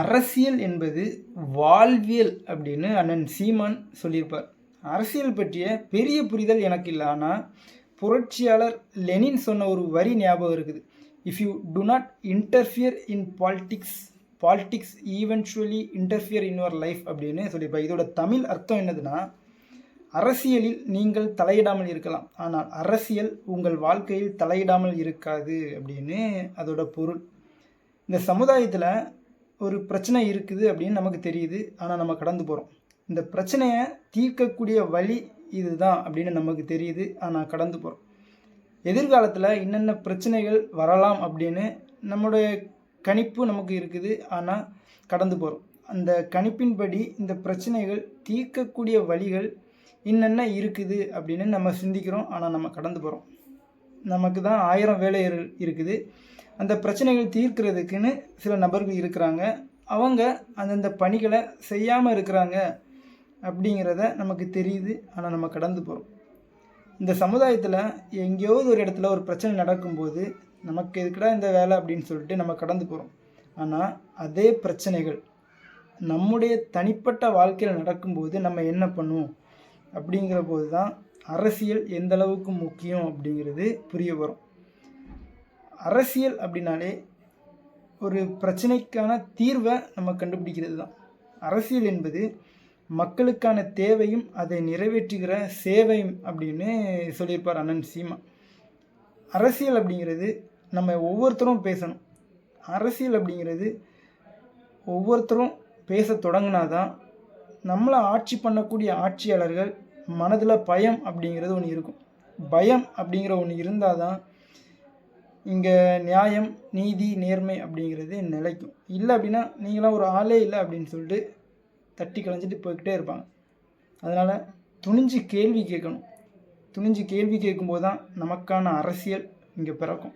அரசியல் என்பது வாழ்வியல் அப்படின்னு அண்ணன் சீமான் சொல்லியிருப்பார். அரசியல் பற்றிய பெரிய புரிதல் எனக்கு இல்லை. ஆனால் புரட்சியாளர் லெனின் சொன்ன ஒரு வரி ஞாபகம் இருக்குது. If you do not interfere in politics politics eventually interfere in your life அப்படின்னு சொல்லியிருப்பார். இதோட தமிழ் அர்த்தம் என்னதுன்னா அரசியலில் நீங்கள் தலையிடாமல் இருக்கலாம். ஆனால் அரசியல் உங்கள் வாழ்க்கையில் தலையிடாமல் இருக்காது அப்படின்னு அதோட பொருள். இந்த சமுதாயத்தில் ஒரு பிரச்சனை இருக்குது அப்படின்னு நமக்கு தெரியுது. ஆனால் நம்ம கடந்து போகிறோம் இந்த பிரச்சனையை தீர்க்கக்கூடிய வழி இதுதான் அப்படின்னு நமக்கு தெரியுது. ஆனால் கடந்து போகிறோம் எதிர்காலத்தில் என்னென்ன பிரச்சனைகள் வரலாம் அப்படின்னு நம்மளுடைய கணிப்பு நமக்கு இருக்குது. ஆனால் கடந்து போகிறோம் அந்த கணிப்பின்படி இந்த பிரச்சனைகள் தீர்க்கக்கூடிய வழிகள் என்னென்ன இருக்குது அப்படின்னு நம்ம சிந்திக்கிறோம். ஆனால் நம்ம கடந்து போகிறோம் நமக்கு தான் ஆயிரம் வேலைகள் இருக்குது. அந்த பிரச்சனைகள் தீர்க்கிறதுக்குன்னு சில நபர்கள் இருக்கிறாங்க. அவங்க அந்தந்த பணிகளை செய்யாமல் இருக்கிறாங்க அப்படிங்கிறத நமக்கு தெரியுது. ஆனால் நம்ம கடந்து போகிறோம் இந்த சமுதாயத்தில் எங்கேயாவது ஒரு இடத்துல ஒரு பிரச்சனை நடக்கும்போது நமக்கு எதுக்கடா இந்த வேலை அப்படின்னு சொல்லிட்டு நம்ம கடந்து போகிறோம் ஆனால் அதே பிரச்சனைகள் நம்முடைய தனிப்பட்ட வாழ்க்கையில் நடக்கும்போது நம்ம என்ன பண்ணுவோம்? அப்படிங்கிற போது தான் அரசியல் எந்த அளவுக்கு முக்கியம் அப்படிங்கிறது புரிய வரும். அரசியல் அப்படின்னாலே ஒரு பிரச்சனைக்கான தீர்வை நம்ம கண்டுபிடிக்கிறது தான். அரசியல் என்பது மக்களுக்கான தேவையும் அதை நிறைவேற்றுகிற சேவையும் அப்படின்னு சொல்லியிருப்பார் அண்ணன் சீமா. அரசியல் அப்படிங்கிறது நம்ம ஒவ்வொருத்தரும் பேசணும். அரசியல் அப்படிங்கிறது ஒவ்வொருத்தரும் பேச தொடங்கினாதான் நம்மளை ஆட்சி பண்ணக்கூடிய ஆட்சியாளர்கள் மனதில் பயம் அப்படிங்கிறது ஒன்று இருக்கும். பயம் அப்படிங்கிற ஒன்று இருந்தால் தான் இங்கே நியாயம் நீதி நேர்மை அப்படிங்கிறது நிலைக்கும். இல்லை அப்படின்னா நீங்களாம் ஒரு ஆளே இல்லை அப்படின்னு சொல்லிட்டு தட்டி கலைஞ்சிட்டு போய்கிட்டே இருப்பாங்க. அதனால் துணிஞ்சு கேள்வி கேட்கணும். துணிஞ்சு கேள்வி கேட்கும்போது தான் நமக்கான அரசியல் இங்கே பிறக்கும்.